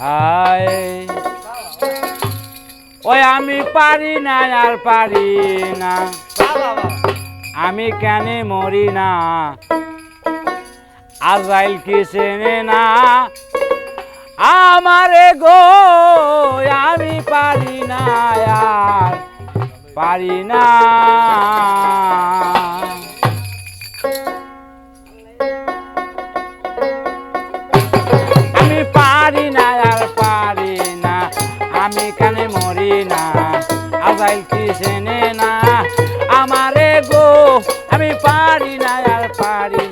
আয় ওই আমি পারি না আর পারি না। আমি কেন মরি না? আজাইল কি চেনে না? আমারে গো, আমি পারি না আর পারি না। কানে মরি না আজাইল কি চেনে না। আমারে গো, আমি পারি না, আর পারি না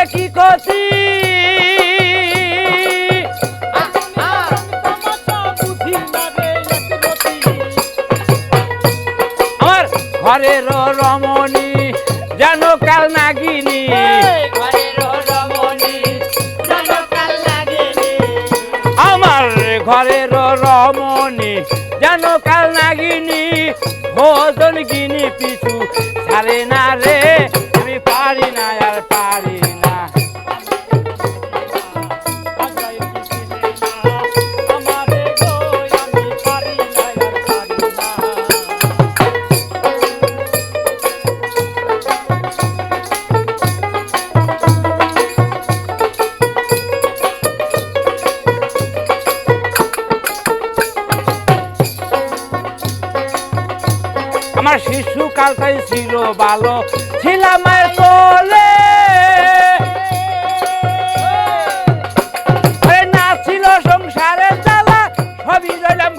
মরে কি করছি আমার ঘরের রমণী যেন কাল নাগিনী। আমার ঘরের রমণী যেন কাল নাগিনী। ভোজন গিনি পিছু ছাড়ে না রে আমার শিশু কালটাই ছিল ভালো ছিলাম আরে না ছিল সংসারের জ্বালা সবই রইলাম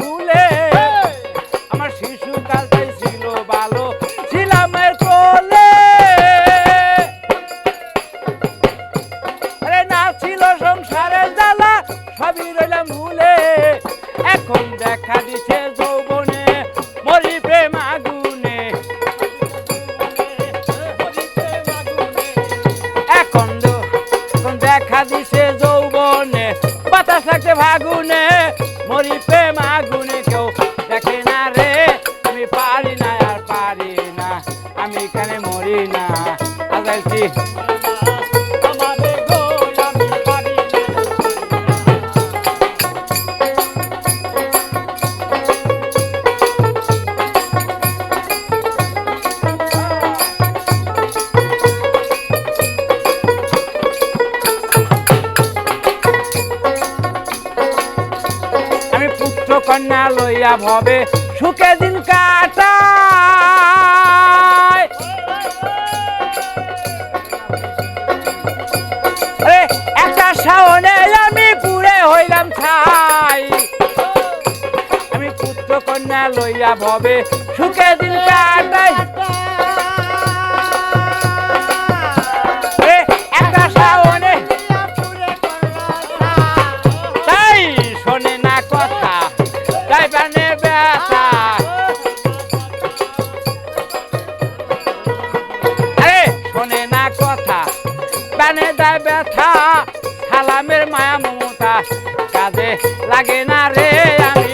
দিছে যৌবনে, বাতাস লাগছে ভাগুনে মরি প্রেম আগুনে। কেউ দেখে না রে, আমি পারি না আর পারি না, আমি এখানে মরি না? আজাইল কন্যা লইয়া ভবে, সুখে দিন কাটায়। একটা শাওনে আমি পুরে হইলাম ছাই। আমি পুত্র কন্যা লইয়া ভবে, সুখে দিন কাটাই বানে দেয় ব্যথা সালামের মায়া মমতা। কাজে লাগে না রে আমি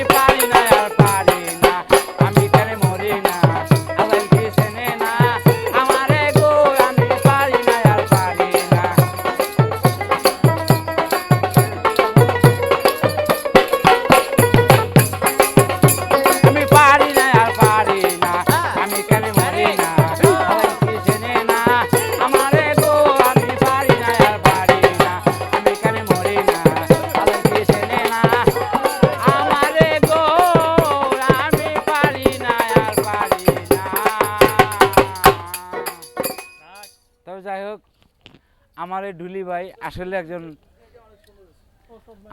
আমার এই ঢুলি ভাই আসলে একজন,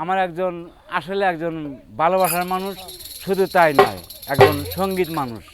আমার একজন, আসলে একজন ভালোবাসার মানুষ, শুধু তাই নয়, একজন সংগীত মানুষ।